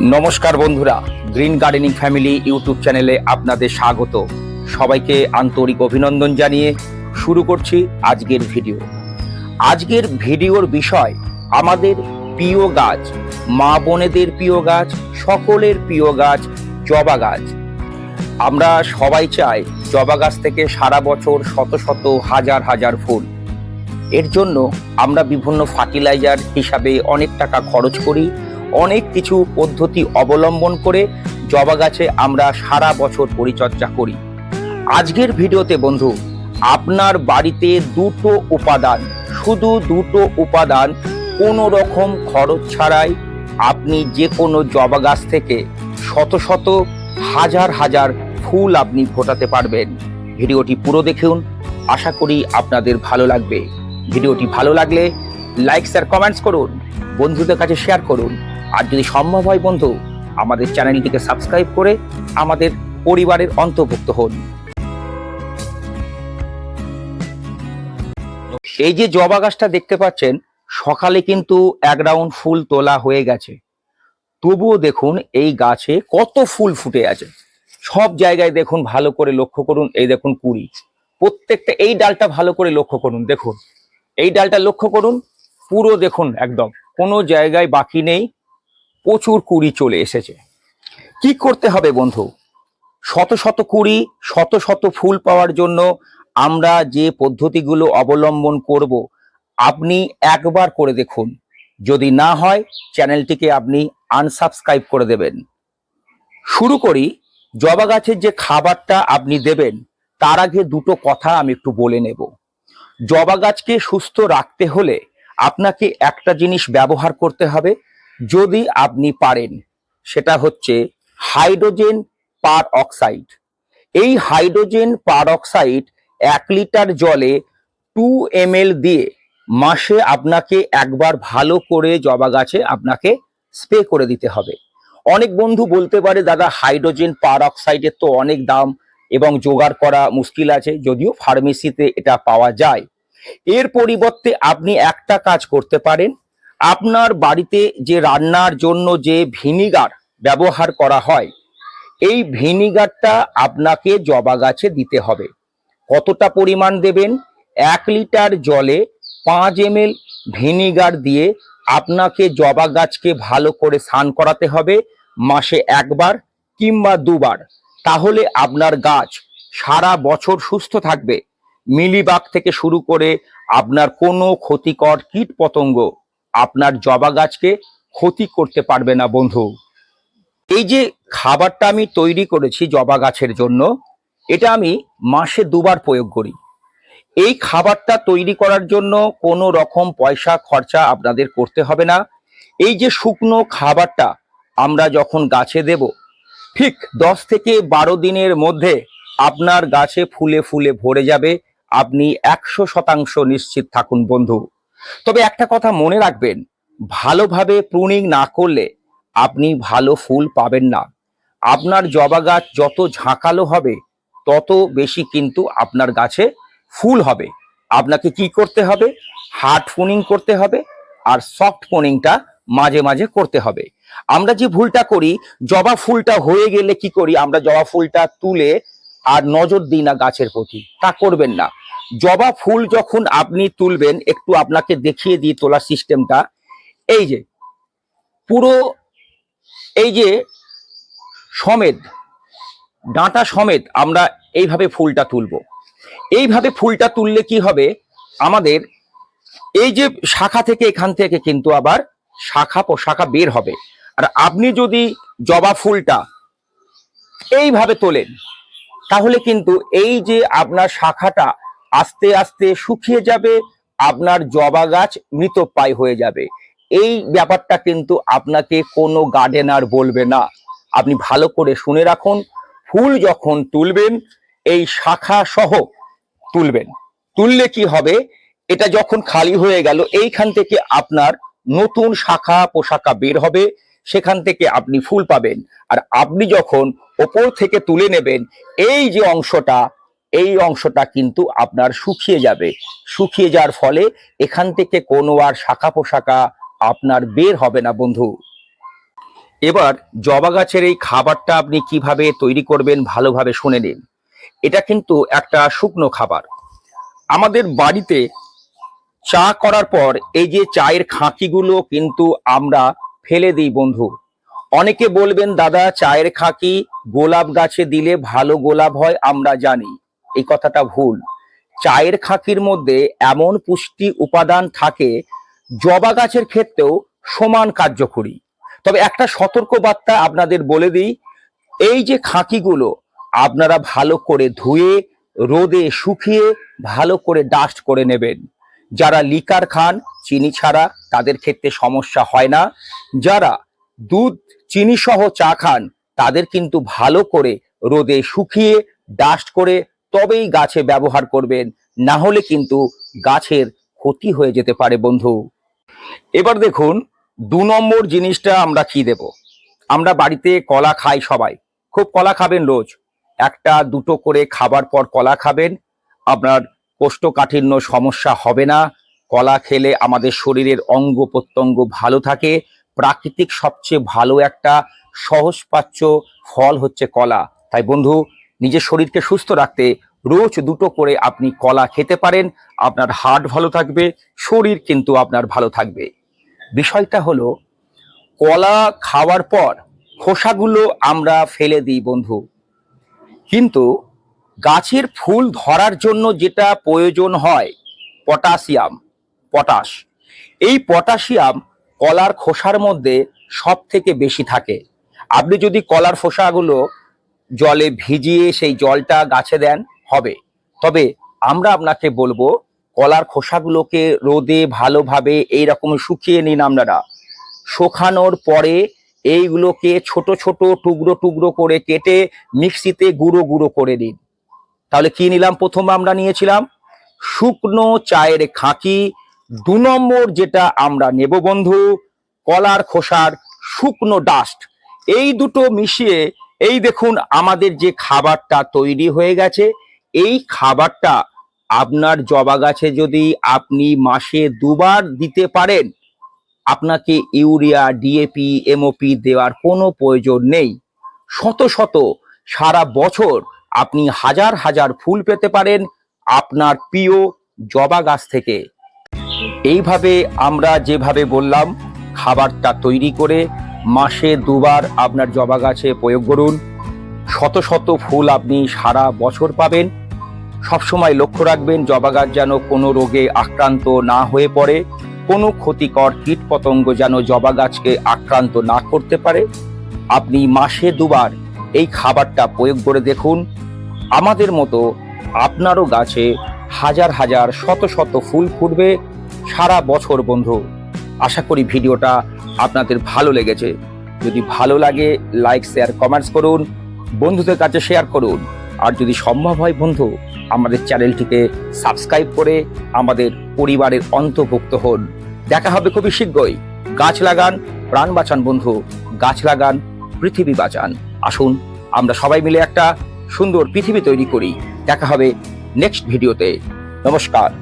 নমস্কার বন্ধুরা, green gardening family YouTube চ্যানেলে আপনাদের স্বাগত। সবাইকে আন্তরিক অভিনন্দন জানিয়ে শুরু করছি আজকের ভিডিও। আজকের ভিডিওর বিষয়, আমাদের প্রিয় গাছ, মা বোনেদের প্রিয় গাছ, সকলের প্রিয় গাছ, জবা গাছ। আমরা সবাই চাই জবা গাছ থেকে সারা বছর শত শত, হাজার হাজার ফুল। এর জন্য আমরা বিভিন্ন ফার্টিলাইজার হিসাবে অনেক টাকা খরচ করি। অনেক কিছু পদ্ধতি অবলম্বন করে জবা গাছে আমরা সারা বছর পরিচর্যা করি। আজকের ভিডিওতে বন্ধু, আপনার বাড়িতে দুটো উপাদান, শুধু দুটো উপাদান কোনো রকম খরচ ছাড়াই আপনি যে কোনো জবা গাছ থেকে শত শত, হাজার হাজার ফুল আপনি ফোটাতে পারবেন। ভিডিওটি পুরো দেখুন, আশা করি আপনাদের ভালো লাগবে। ভিডিওটি ভালো লাগলে লাইক শেয়ার কমেন্টস করুন, বন্ধুদের কাছে শেয়ার করুন। আর যদি সম্ভব হয় বন্ধু, আমাদের চ্যানেলটিকে সাবস্ক্রাইব করে আমাদের পরিবারের অন্তর্ভুক্ত হন। এই যে জবা গাছটা দেখতে পাচ্ছেন, সকালে কিন্তু এক রাউন্ড ফুল তোলা হয়ে গেছে। তবুও দেখুন, এই গাছে কত ফুল ফুটে আছে। সব জায়গায় দেখুন, ভালো করে লক্ষ্য করুন, এই দেখুন কুড়ি। প্রত্যেকটা এই ডালটা ভালো করে লক্ষ্য করুন, দেখুন। এই ডালটা লক্ষ্য করুন, পুরো দেখুন একদম। কোনো জায়গায় বাকি নেই প্রচুর কুড়ি চলে এসেছে। কি করতে হবে বন্ধু? শত শত কুড়ি, শত শত ফুল পাওয়ার জন্য আমরা যে পদ্ধতিগুলো অবলম্বন করব, আপনি একবার করে দেখুন। যদি না হয়, চ্যানেলটিকে আপনি আনসাবস্ক্রাইব করে দেবেন। শুরু করি, জবা গাছের যে খাবারটা আপনি দেবেন, তার আগে দুটো কথা আমি একটু বলে নেব। জবা গাছকে সুস্থ রাখতে হলে আপনাকে একটা জিনিস ব্যবহার করতে হবে যদি আপনি পারেন, সেটা হচ্ছে হাইড্রোজেন পার অক্সাইড এই হাইড্রোজেন পার অক্সাইড এক লিটার জলে টু এম দিয়ে মাসে আপনাকে একবার ভালো করে জবা গাছে আপনাকে স্প্রে করে দিতে হবে। অনেক বন্ধু বলতে পারে, দাদা, হাইড্রোজেন পার অক্সাইডের তো অনেক দাম এবং জোগাড় করা মুশকিল আছে, যদিও ফার্মেসিতে এটা পাওয়া যায়। এর পরিবর্তে আপনি একটা কাজ করতে পারেন আপনার বাড়িতে যে রান্নার জন্য যে ভিনিগার ব্যবহার করা হয়, এই ভিনিগারটা আপনাকে জবা গাছে দিতে হবে। কতটা পরিমাণ দেবেন? এক লিটার জলে পাঁচ এম ভিনিগার দিয়ে আপনাকে জবা গাছকে ভালো করে স্নান করাতে হবে মাসে একবার কিংবা দুবার। তাহলে আপনার গাছ সারা বছর সুস্থ থাকবে। মিলিবাগ থেকে শুরু করে আপনার কোনো ক্ষতিকর কীট পতঙ্গ আপনার জবা গাছকে ক্ষতি করতে পারবে না, বন্ধু। এই যে খাবারটা আমি তৈরি করেছি জবা গাছের জন্য, এটা আমি মাসে দুবার প্রয়োগ করি। এই খাবারটা তৈরি করার জন্য কোনো রকম পয়সা, খরচা আপনাদের করতে হবে না। এই যে শুকনো খাবারটা আমরা যখন গাছে দেব, ঠিক দশ থেকে বারো দিনের মধ্যে আপনার গাছে ফুলে ফুলে ভরে যাবে। আপনি একশো শতাংশ নিশ্চিত থাকুন, বন্ধু। তবে একটা কথা মনে রাখবেন, ভালোভাবে প্রুনিং না করলে আপনি ভালো ফুল পাবেন না। আপনার জবা গাছ যত ঝাঁকালো হবে, তত বেশি কিন্তু আপনার গাছে ফুল হবে। আপনাকে কি করতে হবে? হার্ড ফোনিং করতে হবে আর সফট ফোনিংটা মাঝে মাঝে করতে হবে। আমরা যে ভুলটা করি, জবা ফুলটা হয়ে গেলে কি করি? আমরা জবা ফুলটা তুলে আর নজর দিই না গাছের প্রতি। তা করবেন না। জবা ফুল যখন আপনি তুলবেন, একটু আপনাকে দেখিয়ে দিই তোলার সিস্টেমটা। এই যে, পুরো, এই যে সমেত, ডাঁটা সমেত আমরা এইভাবে ফুলটা তুলব। এইভাবে ফুলটা তুললে কি হবে? আমাদের এই যে শাখা থেকে এখান থেকে কিন্তু আবার শাখা পোশাখা বের হবে। আর আপনি যদি জবা ফুলটা এইভাবে তোলেন তাহলে কিন্তু এই যে আপনার শাখাটা আস্তে আস্তে শুকিয়ে যাবে, আপনার জবা গাছ মৃতপ্রায় হয়ে যাবে। এই ব্যাপারটা কিন্তু আপনাকে কোনো গার্ডেনার বলবে না। আপনি ভালো করে শুনে রাখুন, ফুল যখন তুলবেন, এই শাখা সহ তুলবেন। তুললে কি হবে? এটা যখন খালি হয়ে গেল, এইখান থেকে আপনার নতুন শাখা পোশাকা বের হবে। সেখান থেকে আপনি ফুল পাবেন। আর আপনি যখন ওপর থেকে তুলে নেবেন, এই যে অংশটা, এই অংশটা কিন্তু আপনার শুকিয়ে যাবে। শুকিয়ে যাওয়ার ফলে এখান থেকে কোনো আর শাখা পোশাকা আপনার বের হবে না, বন্ধু। এবার জবা গাছের এই খাবারটা আপনি কীভাবে তৈরি করবেন ভালোভাবে শুনে নিন। এটা কিন্তু একটা শুকনো খাবার। আমাদের বাড়িতে চা করার পর এই যে চায়ের খাঁকিগুলো কিন্তু আমরা ফেলে দিই বন্ধু। অনেকে বলবেন, দাদা, চায়ের খাঁকি গোলাপ গাছে দিলে ভালো গোলাপ হয়, আমরা জানি। এই কথাটা ভুল। চায়ের খাঁকির মধ্যে এমন পুষ্টি উপাদান থাকে, জবা গাছের ক্ষেত্রেও সমান কার্যকরী। তবে একটা সতর্ক বার্তা আপনাদের বলে দিই, এই যে খাঁকিগুলো আপনারা ভালো করে ধুয়ে, রোদে শুকিয়ে ভালো করে ডাস্ট করে নেবেন। যারা লিকার খান, চিনি ছাড়া তাদের ক্ষেত্রে সমস্যা হয় না। যারা দুধ, চিনি সহ চা খান, তাদের কিন্তু ভালো করে রোদে শুকিয়ে ডাস্ট করে তবেই গাছে ব্যবহার করবেন। না হলে কিন্তু গাছের ক্ষতি হয়ে যেতে পারে বন্ধু। এবার দেখুন, দু নম্বর জিনিসটা আমরা কি দেব? আমরা বাড়িতে কলা খাই সবাই। খুব কলা খাবেন রোজ। একটা, দুটো করে খাবার পর কলা খাবেন। আপনার কোষ্ঠকাঠিন্য সমস্যা হবে না। কলা খেলে আমাদের শরীরের অঙ্গ প্রত্যঙ্গ ভালো থাকে। প্রাকৃতিক সবচেয়ে ভালো একটা সহজপাচ্য ফল হচ্ছে কলা। তাই বন্ধু, নিজের শরীরকে সুস্থ রাখতে রোজ দুটো করে আপনি কলা খেতে পারেন। আপনার হার্ট ভালো থাকবে, শরীর কিন্তু আপনার ভালো থাকবে। বিষয়টা হলো, কলা খাওয়ার পর খোসাগুলো আমরা ফেলে দিই বন্ধু। কিন্তু গাছের ফুল ধরার জন্য যেটা প্রয়োজন হয়, পটাশিয়াম, পটাশ। এই পটাশিয়াম কলার খোসার মধ্যে সব থেকে বেশি থাকে। আপনি যদি কলার খোসাগুলো জলে ভিজিয়ে সেই জলটা গাছে দেন, হবে। তবে আমরা আপনাকে বলব, কলার খোসাগুলোকে রোদে ভালোভাবে এই রকম শুকিয়ে নিন আপনারা। শুকানোর পরে এইগুলোকে ছোট ছোট টুকরো টুকরো করে কেটে মিক্সিতে গুঁড়ো গুঁড়ো করে নিন। তাহলে কি নিলাম? প্রথম আমরা নিয়েছিলাম শুকনো চায়ের খাঁকি। দু নম্বর যেটা আমরা নেব বন্ধু, কলার খোসার শুকনো ডাস্ট এই দুটো মিশিয়ে, এই দেখুন আমাদের যে খাবারটা তৈরি হয়ে গেছে, এই খাবারটা আপনার জবা গাছে যদি আপনি মাসে দুবার দিতে পারেন, আপনাকে ইউরিয়া ডিএপি এমওপি দেওয়ার কোনো প্রয়োজন নেই। শত শত সারা বছর আপনি হাজার হাজার ফুল পেতে পারেন আপনার প্রিয় জবা গাছ থেকে। এইভাবে আমরা যেভাবে বললাম, খাবারটা তৈরি করে মাসে দুবার আপনার জবা গাছে প্রয়োগ করুন। শত শত ফুল আপনি সারা বছর পাবেন। সবসময় লক্ষ্য রাখবেন, জবা গাছ যেন কোনো রোগে আক্রান্ত না হয়ে পড়ে, কোনো ক্ষতিকর কীটপতঙ্গ যেন জবা গাছকে আক্রান্ত না করতে পারে। আপনি মাসে দুবার এই খাবারটা প্রয়োগ করে দেখুন। আমাদের মতো আপনারও গাছে হাজার হাজার শত শত ফুল ফুটবে সারা বছর, বন্ধু। আশা করি ভিডিওটা আপনাদের ভালো লেগেছে। যদি ভালো লাগে লাইক শেয়ার কমেন্টস করুন, বন্ধুদের কাছে শেয়ার করুন। আর যদি সম্ভব হয়, বন্ধু, আমাদের চ্যানেলটিকে সাবস্ক্রাইব করে আমাদের পরিবারের অন্তর্ভুক্ত হন। দেখা হবে খুবই শীঘ্রই। গাছ লাগান, প্রাণ বাঁচান, বন্ধু। গাছ লাগান, পৃথিবী বাঁচান। আসুন আমরা সবাই মিলে একটা সুন্দর পৃথিবী তৈরি করি। দেখা হবে নেক্সট ভিডিওতে নমস্কার।